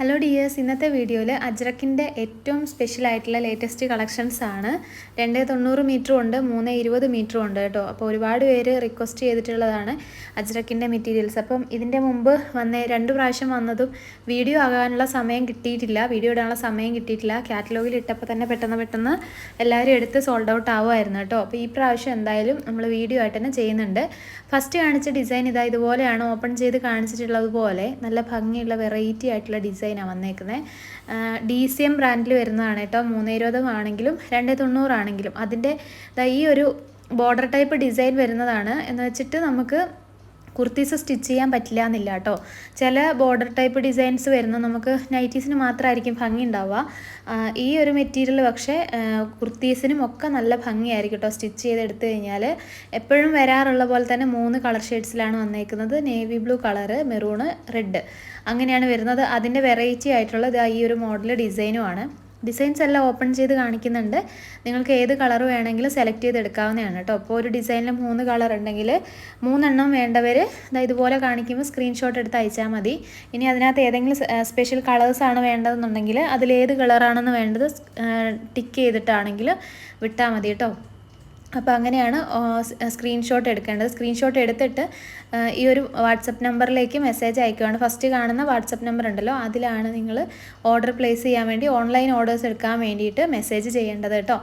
Hello dears ഇന്നത്തെ വീഡിയോയിൽ അജ്രക്കിന്റെ ഏറ്റവും സ്പെഷ്യൽ ആയിട്ടുള്ള ലേറ്റസ്റ്റ് കളക്ഷൻസ് ആണ്. രണ്ട് തൊണ്ണൂറ് മീറ്ററും ഉണ്ട് മൂന്ന് ഇരുപത് മീറ്ററും ഉണ്ട് കേട്ടോ. അപ്പോൾ ഒരുപാട് പേര് റിക്വസ്റ്റ് ചെയ്തിട്ടുള്ളതാണ് അജ്രക്കിന്റെ മെറ്റീരിയൽസ് അപ്പം ഇതിന്റെ മുമ്പ് വന്ന രണ്ട് പ്രാവശ്യം വന്നതും വീഡിയോ ആകാനുള്ള സമയം കിട്ടിയിട്ടില്ല. വീഡിയോ ഇടാനുള്ള സമയം കിട്ടിയിട്ടില്ല. കാറ്റലോഗിൽ ഇട്ടപ്പോൾ തന്നെ പെട്ടെന്ന് പെട്ടെന്ന് എല്ലാവരും എടുത്ത് സോൾഡ് ഔട്ട് ആവുമായിരുന്നു കേട്ടോ. അപ്പോൾ ഈ പ്രാവശ്യം എന്തായാലും നമ്മൾ വീഡിയോ ആയിട്ട് തന്നെ ചെയ്യുന്നുണ്ട്. ഫസ്റ്റ് കാണിച്ച ഡിസൈൻ ഇതാ ഇതുപോലെയാണ്. ഓപ്പൺ ചെയ്ത് കാണിച്ചിട്ടുള്ളത് പോലെ നല്ല ഭംഗിയുള്ള വെറൈറ്റി ആയിട്ടുള്ള ഡിസൈനാണ് വന്നേക്കുന്നത് ഡി സി എം ബ്രാൻഡിൽ വരുന്നതാണ് കേട്ടോ. മൂന്ന് ഇരുപതുമാണെങ്കിലും രണ്ട് തൊണ്ണൂറാണെങ്കിലും അതിന്റെ ഈ ഒരു ബോർഡർ ടൈപ്പ് ഡിസൈൻ വരുന്നതാണ്. എന്ന് വെച്ചിട്ട് നമുക്ക് കുർത്തീസ് സ്റ്റിച്ച് ചെയ്യാൻ പറ്റില്ല എന്നില്ല കേട്ടോ. ചില ബോർഡർ ടൈപ്പ് ഡിസൈൻസ് വരുന്ന നമുക്ക് നൈറ്റീസിന് മാത്രമായിരിക്കും ഭംഗി ഉണ്ടാവുക ഈ ഒരു മെറ്റീരിയൽ പക്ഷേ കുർത്തീസിനും ഒക്കെ നല്ല ഭംഗിയായിരിക്കും കേട്ടോ സ്റ്റിച്ച് ചെയ്തെടുത്തു കഴിഞ്ഞാൽ. എപ്പോഴും വരാറുള്ള പോലെ തന്നെ മൂന്ന് കളർ ഷെയ്ഡ്സിലാണ് വന്നേക്കുന്നത്. Navy blue colour maroon red അങ്ങനെയാണ് വരുന്നത്. അതിന്റെ വെറൈറ്റി ആയിട്ടുള്ളത് ഈ ഒരു മോഡൽ ഡിസൈനുമാണ് ഡിസൈൻസ് എല്ലാം ഓപ്പൺ ചെയ്ത് കാണിക്കുന്നുണ്ട്. നിങ്ങൾക്ക് ഏത് കളർ വേണമെങ്കിലും സെലക്ട് ചെയ്ത് എടുക്കാവുന്നതാണ് കേട്ടോ. അപ്പോൾ ഒരു ഡിസൈനിൽ മൂന്ന് കളർ ഉണ്ടെങ്കിൽ മൂന്നെണ്ണം വേണ്ടവർ ഇതുപോലെ കാണിക്കുമ്പോൾ സ്ക്രീൻഷോട്ട് എടുത്ത് അയച്ചാൽ മതി. ഇനി അതിനകത്ത് ഏതെങ്കിലും സ്പെഷ്യൽ കളേഴ്സാണ് വേണ്ടതെന്നുണ്ടെങ്കിൽ അതിലേത് കളറാണെന്ന് വേണ്ടത് ടിക്ക് ചെയ്തിട്ടാണെങ്കിൽ വിട്ടാൽ മതി കേട്ടോ. അപ്പോൾ അങ്ങനെയാണ് സ്ക്രീൻഷോട്ട് എടുക്കേണ്ടത്. സ്ക്രീൻഷോട്ട് എടുത്തിട്ട് ഈ ഒരു വാട്സപ്പ് നമ്പറിലേക്ക് മെസ്സേജ് അയക്കുകയാണ്. ഫസ്റ്റ് കാണുന്ന വാട്സപ്പ് നമ്പർ ഉണ്ടല്ലോ അതിലാണ് നിങ്ങൾ ഓർഡർ പ്ലേസ് ചെയ്യാൻ വേണ്ടി ഓൺലൈൻ ഓർഡേഴ്സ് എടുക്കാൻ വേണ്ടിയിട്ട് മെസ്സേജ് ചെയ്യേണ്ടത് കേട്ടോ.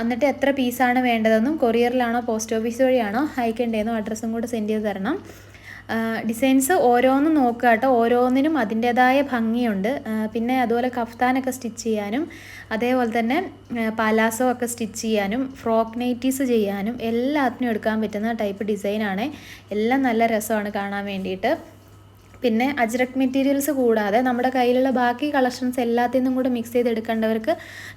എന്നിട്ട് എത്ര പീസാണ് വേണ്ടതെന്നും കൊറിയറിലാണോ പോസ്റ്റ് ഓഫീസ് വഴിയാണോ അയക്കേണ്ടതെന്നും അഡ്രസ്സും കൂടെ സെൻഡ് ചെയ്ത് തരണം. ഡിസൈൻസ് ഓരോന്നും നോക്കുക കേട്ടോ. ഓരോന്നിനും അതിന്റേതായ ഭംഗിയുണ്ട്. പിന്നെ അതുപോലെ കഫ്താനൊക്കെ സ്റ്റിച്ച് ചെയ്യാനും അതേപോലെ തന്നെ പാലാസോ ഒക്കെ സ്റ്റിച്ച് ചെയ്യാനും ഫ്രോക്ക് നൈറ്റീസ് ചെയ്യാനും എല്ലാത്തിനും എടുക്കാൻ പറ്റുന്ന ടൈപ്പ് ഡിസൈനാണ് എല്ലാം നല്ല രസമാണ് കാണാൻ വേണ്ടിയിട്ട്. പിന്നെ അജ്രക് മെറ്റീരിയൽസ് കൂടാതെ നമ്മുടെ കയ്യിലുള്ള ബാക്കി കളക്ഷൻസ് എല്ലാത്തിൽ നിന്നും കൂടെ മിക്സ് ചെയ്ത് എടുക്കേണ്ടവർക്ക്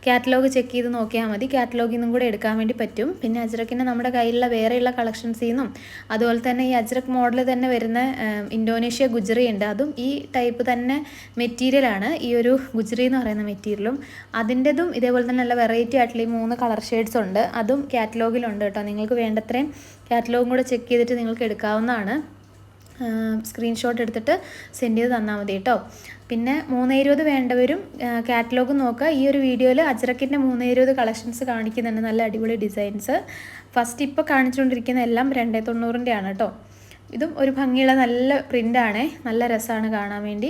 കാറ്റലോഗ് ചെക്ക് ചെയ്ത് നോക്കിയാൽ മതി. കാറ്റലോഗിൽ നിന്നും കൂടെ എടുക്കാൻ വേണ്ടി പറ്റും. പിന്നെ അജ്രക്കിന്റെ നമ്മുടെ കയ്യിലുള്ള വേറെയുള്ള കളക്ഷൻസിൽ നിന്നും അതുപോലെ തന്നെ ഈ അജ്രക് മോഡൽ തന്നെ വരുന്ന ഇന്തോനേഷ്യ ഗുജറി ഉണ്ട്. അതും ഈ ടൈപ്പ് തന്നെ മെറ്റീരിയലാണ് ഈ ഒരു ഗുജറി എന്ന് പറയുന്ന മെറ്റീരിയലും അതിന്റെതും ഇതേപോലെ തന്നെ നല്ല വെറൈറ്റി ആയിട്ടുള്ള ഈ മൂന്ന് കളർ ഷെയ്ഡ്സ് ഉണ്ട്. അതും കാറ്റലോഗിലുണ്ട് കേട്ടോ. നിങ്ങൾക്ക് വേണ്ടത്രയും കാറ്റലോഗും കൂടെ ചെക്ക് ചെയ്തിട്ട് നിങ്ങൾക്ക് എടുക്കാവുന്നതാണ്. സ്ക്രീൻഷോട്ട് എടുത്തിട്ട് സെൻഡ് ചെയ്ത് തന്നാൽ മതി കേട്ടോ പിന്നെ മൂന്ന് ഇരുപത് വേണ്ടവരും കാറ്റലോഗ് നോക്കുക. ഈ ഒരു വീഡിയോയിൽ അജ്രക്കിന്റെ മൂന്ന് ഇരുപത് കളക്ഷൻസ് കാണിക്കുന്നുണ്ട്. നല്ല അടിപൊളി ഡിസൈൻസ് ഫസ്റ്റ് ഇപ്പോൾ കാണിച്ചുകൊണ്ടിരിക്കുന്ന എല്ലാം രണ്ടേ തൊണ്ണൂറിന്റെ ആണ് കേട്ടോ ഇതും ഒരു ഭംഗിയുള്ള നല്ല പ്രിന്റാണ് നല്ല രസമാണ് കാണാൻ വേണ്ടി.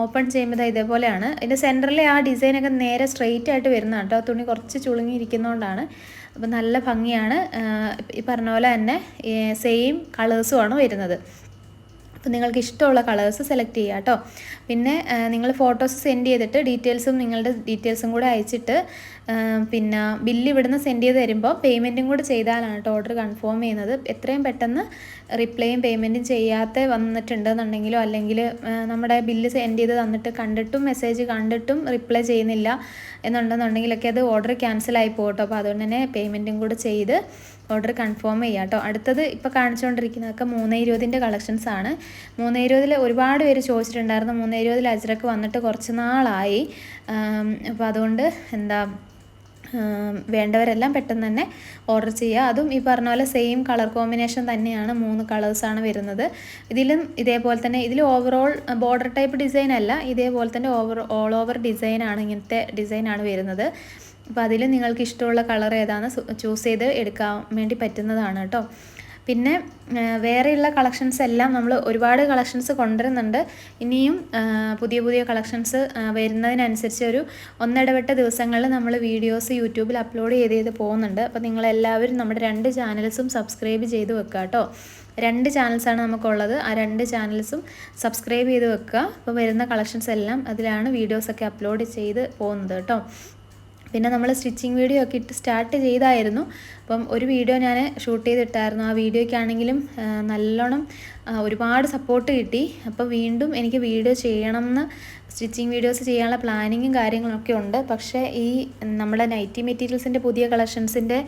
ഓപ്പൺ ചെയ്യുമ്പോൾ ഇതേപോലെയാണ്. ഇതിന്റെ സെന്ററിലെ ആ ഡിസൈനൊക്കെ നേരെ സ്ട്രെയിറ്റ് ആയിട്ട് വരുന്നതാണ് കേട്ടോ തുണി കുറച്ച് ചുളുങ്ങിയിരിക്കുന്നതുകൊണ്ടാണ് അപ്പോൾ നല്ല ഭംഗിയാണ്. ഈ പറഞ്ഞ പോലെ തന്നെ സെയിം കളേഴ്സുമാണ് വരുന്നത്. അപ്പോൾ നിങ്ങൾക്ക് ഇഷ്ടമുള്ള കളേഴ്സ് സെലക്ട് ചെയ്യുക കേട്ടോ. പിന്നെ നിങ്ങൾ ഫോട്ടോസ് സെൻഡ് ചെയ്തിട്ട് ഡീറ്റെയിൽസും നിങ്ങളുടെ ഡീറ്റെയിൽസും കൂടെ അയച്ചിട്ട് പിന്നെ ബില്ല് ഇവിടുന്ന് സെൻഡ് ചെയ്ത് തരുമ്പോൾ പേയ്മെന്റും കൂടെ ചെയ്താലാണ് കേട്ടോ ഓർഡർ കൺഫേം ചെയ്യുന്നത്. എത്രയും പെട്ടെന്ന് റിപ്ലൈയും പേയ്മെന്റും ചെയ്യാത്ത വന്നിട്ടുണ്ടെന്നുണ്ടെങ്കിലോ അല്ലെങ്കിൽ നമ്മുടെ ബില്ല് സെൻഡ് ചെയ്ത് തന്നിട്ട് കണ്ടിട്ടും മെസ്സേജ് കണ്ടിട്ടും റിപ്ലൈ ചെയ്യുന്നില്ല എന്നുണ്ടെന്നുണ്ടെങ്കിലൊക്കെ അത് ഓർഡർ ക്യാൻസൽ ആയി പോകും കേട്ടോ. അപ്പോൾ അതുകൊണ്ട് തന്നെ പേയ്മെന്റും കൂടെ ചെയ്ത് ഓർഡർ കൺഫേം ചെയ്യാം കേട്ടോ. അടുത്തത് ഇപ്പോൾ കാണിച്ചുകൊണ്ടിരിക്കുന്നതൊക്കെ മൂന്ന് ഇരുപതിന്റെ കളക്ഷൻസ് ആണ് മൂന്ന് ഇരുപതിൽ ഒരുപാട് പേര് ചോദിച്ചിട്ടുണ്ടായിരുന്നു. മൂന്ന് ഇരുപതിൽ അജ്രക്ക് വന്നിട്ട് കുറച്ച് നാളായി. അപ്പോൾ അതുകൊണ്ട് എന്താ വേണ്ടവരെല്ലാം പെട്ടെന്ന് തന്നെ ഓർഡർ ചെയ്യുക അതും ഈ പറഞ്ഞ പോലെ സെയിം കളർ കോമ്പിനേഷൻ തന്നെയാണ് മൂന്ന് കളേഴ്സാണ് വരുന്നത്. ഇതിലും ഇതേപോലെ തന്നെ ഇതിൽ ഓവറോൾ ബോർഡർ ടൈപ്പ് ഡിസൈൻ അല്ല ഇതേപോലെ തന്നെ ഓവർ ഓൾ ഓവർ ഡിസൈനാണ് ഇങ്ങനത്തെ ഡിസൈനാണ് വരുന്നത്. അപ്പോൾ അതിൽ നിങ്ങൾക്ക് ഇഷ്ടമുള്ള കളർ ഏതാണെന്ന് ചൂസ് ചെയ്ത് എടുക്കാൻ വേണ്ടി പറ്റുന്നതാണ് കേട്ടോ. പിന്നെ വേറെയുള്ള കളക്ഷൻസ് എല്ലാം നമ്മൾ ഒരുപാട് കളക്ഷൻസ് കൊണ്ടുവരുന്നുണ്ട്. ഇനിയും പുതിയ പുതിയ കളക്ഷൻസ് വരുന്നതിനനുസരിച്ച് ഒരു ഒന്നിടവിട്ട ദിവസങ്ങളിൽ നമ്മൾ വീഡിയോസ് യൂട്യൂബിൽ അപ്ലോഡ് ചെയ്ത് ചെയ്ത് പോകുന്നുണ്ട്. അപ്പോൾ നിങ്ങളെല്ലാവരും നമ്മുടെ രണ്ട് ചാനൽസും സബ്സ്ക്രൈബ് ചെയ്ത് വെക്കുക കേട്ടോ. രണ്ട് ചാനൽസാണ് നമുക്കുള്ളത്. ആ രണ്ട് ചാനൽസും സബ്സ്ക്രൈബ് ചെയ്ത് വെക്കുക. അപ്പോൾ വരുന്ന കളക്ഷൻസ് എല്ലാം അതിലാണ് വീഡിയോസൊക്കെ അപ്ലോഡ് ചെയ്ത് പോകുന്നത് കേട്ടോ. പിന്നെ നമ്മൾ സ്റ്റിച്ചിങ് വീഡിയോ ഒക്കെ ഇട്ട് സ്റ്റാർട്ട് ചെയ്തായിരുന്നു. അപ്പം ഒരു വീഡിയോ ഞാൻ ഷൂട്ട് ചെയ്തിട്ടായിരുന്നു. ആ വീഡിയോയ്ക്കാണെങ്കിലും നല്ലോണം ഒരുപാട് സപ്പോർട്ട് കിട്ടി. അപ്പോൾ വീണ്ടും എനിക്ക് വീഡിയോ ചെയ്യണമെന്ന് സ്റ്റിച്ചിങ് വീഡിയോസ് ചെയ്യാനുള്ള പ്ലാനിങ്ങും കാര്യങ്ങളൊക്കെ ഉണ്ട്. പക്ഷേ ഈ നമ്മുടെ നൈറ്റി മെറ്റീരിയൽസിന്റെ പുതിയ കളക്ഷൻസിന്റെ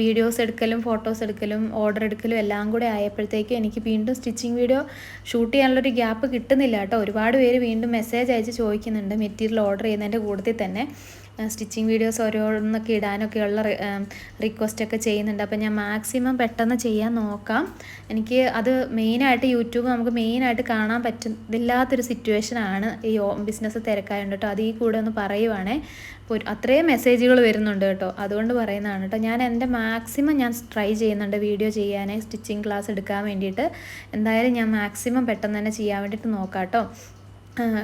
വീഡിയോസ് എടുക്കലും ഫോട്ടോസ് എടുക്കലും ഓർഡർ എടുക്കലും എല്ലാം കൂടെ ആയപ്പോഴത്തേക്കും എനിക്ക് വീണ്ടും സ്റ്റിച്ചിങ് വീഡിയോ ഷൂട്ട് ചെയ്യാനുള്ളൊരു ഗ്യാപ്പ് കിട്ടുന്നില്ല കേട്ടോ. ഒരുപാട് പേര് വീണ്ടും മെസ്സേജ് അയച്ച് ചോദിക്കുന്നുണ്ട് മെറ്റീരിയൽ ഓർഡർ ചെയ്യുന്നതിന്റെ കൂട്ടത്തിൽ തന്നെ. സ്റ്റിച്ചിങ് വീഡിയോസ് ഓരോന്നൊക്കെ ഇടാനൊക്കെയുള്ള റിക്വസ്റ്റൊക്കെ ചെയ്യുന്നുണ്ട്. അപ്പോൾ ഞാൻ മാക്സിമം പെട്ടെന്ന് ചെയ്യാൻ നോക്കാം. എനിക്ക് അത് മെയിനായിട്ട് യൂട്യൂബ് നമുക്ക് മെയിനായിട്ട് കാണാൻ പറ്റുന്നില്ലാത്തൊരു സിറ്റുവേഷനാണ് ഈ ബിസിനസ് തിരക്കായുണ്ട് കേട്ടോ അത് കൂടെ ഒന്ന് പറയുവാണേ. അത്രയും മെസ്സേജുകൾ വരുന്നുണ്ട് കേട്ടോ അതുകൊണ്ട് പറയുന്നതാണ് കേട്ടോ ഞാൻ എന്റെ മാക്സിമം ഞാൻ ട്രൈ ചെയ്യുന്നുണ്ട് വീഡിയോ ചെയ്യാൻ സ്റ്റിച്ചിങ് ക്ലാസ് എടുക്കാൻ വേണ്ടിയിട്ട്. എന്തായാലും ഞാൻ മാക്സിമം പെട്ടെന്ന് തന്നെ ചെയ്യാൻ വേണ്ടിയിട്ട് നോക്കാം കേട്ടോ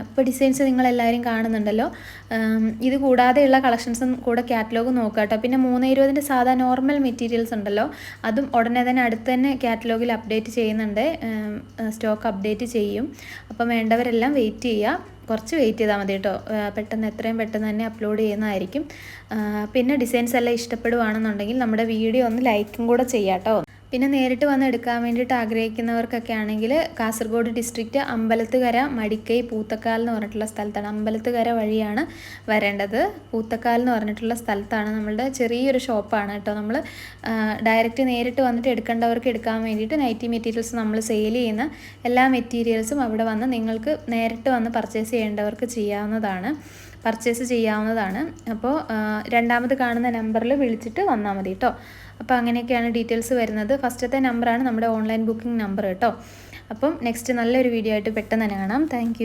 ഇപ്പോൾ ഡിസൈൻസ് നിങ്ങളെല്ലാവരും കാണുന്നുണ്ടല്ലോ. ഇത് കൂടാതെയുള്ള കളക്ഷൻസും കൂടെ കാറ്റലോഗ് നോക്കുക കേട്ടോ പിന്നെ മൂന്ന് ഇരുപതിന്റെ സാധാ നോർമൽ മെറ്റീരിയൽസ് ഉണ്ടല്ലോ. അതും ഉടനെ തന്നെ അടുത്ത് തന്നെ കാറ്റലോഗിൽ അപ്ഡേറ്റ് ചെയ്യുന്നുണ്ട്. സ്റ്റോക്ക് അപ്ഡേറ്റ് ചെയ്യും. അപ്പം വേണ്ടവരെല്ലാം വെയിറ്റ് ചെയ്യുക കുറച്ച് വെയിറ്റ് ചെയ്താൽ മതി കേട്ടോ പെട്ടെന്ന് എത്രയും പെട്ടെന്ന് തന്നെ അപ്ലോഡ് ചെയ്യുന്നതായിരിക്കും. പിന്നെ ഡിസൈൻസ് എല്ലാം ഇഷ്ടപ്പെടുവാണെന്നുണ്ടെങ്കിൽ നമ്മുടെ വീഡിയോ ഒന്ന് ലൈക്കും കൂടെ ചെയ്യാം കേട്ടോ പിന്നെ നേരിട്ട് വന്ന് എടുക്കാൻ വേണ്ടിയിട്ട് ആഗ്രഹിക്കുന്നവർക്കൊക്കെ ആണെങ്കിൽ കാസർഗോഡ് ഡിസ്ട്രിക്റ്റ് അമ്പലത്തുകര മടിക്കൈ പൂത്തക്കാൽ എന്ന് പറഞ്ഞിട്ടുള്ള സ്ഥലത്താണ്. അമ്പലത്തുകര വഴിയാണ് വരേണ്ടത്. പൂത്തക്കാൽ എന്ന് പറഞ്ഞിട്ടുള്ള സ്ഥലത്താണ് നമ്മളുടെ ചെറിയൊരു ഷോപ്പാണ് കേട്ടോ. നമ്മൾ ഡയറക്റ്റ് നേരിട്ട് വന്നിട്ട് എടുക്കേണ്ടവർക്ക് എടുക്കാൻ വേണ്ടിയിട്ട് നൈറ്റി മെറ്റീരിയൽസ് നമ്മൾ സെയിൽ ചെയ്യുന്ന എല്ലാ മെറ്റീരിയൽസും അവിടെ വന്ന് നിങ്ങൾക്ക് നേരിട്ട് വന്ന് പർച്ചേസ് ചെയ്യേണ്ടവർക്ക് ചെയ്യാവുന്നതാണ്. പർച്ചേസ് ചെയ്യാവുന്നതാണ്. അപ്പോൾ രണ്ടാമത് കാണുന്ന നമ്പറിൽ വിളിച്ചിട്ട് വന്നാൽ മതി കേട്ടോ അപ്പോൾ അങ്ങനെയൊക്കെയാണ് ഡീറ്റെയിൽസ് വരുന്നത്. ഫസ്റ്റത്തെ നമ്പറാണ് നമ്മുടെ ഓൺലൈൻ ബുക്കിംഗ് നമ്പർ കേട്ടോ അപ്പം നെക്സ്റ്റ് നല്ലൊരു വീഡിയോ ആയിട്ട് പെട്ടെന്ന് തന്നെ കാണാം. താങ്ക്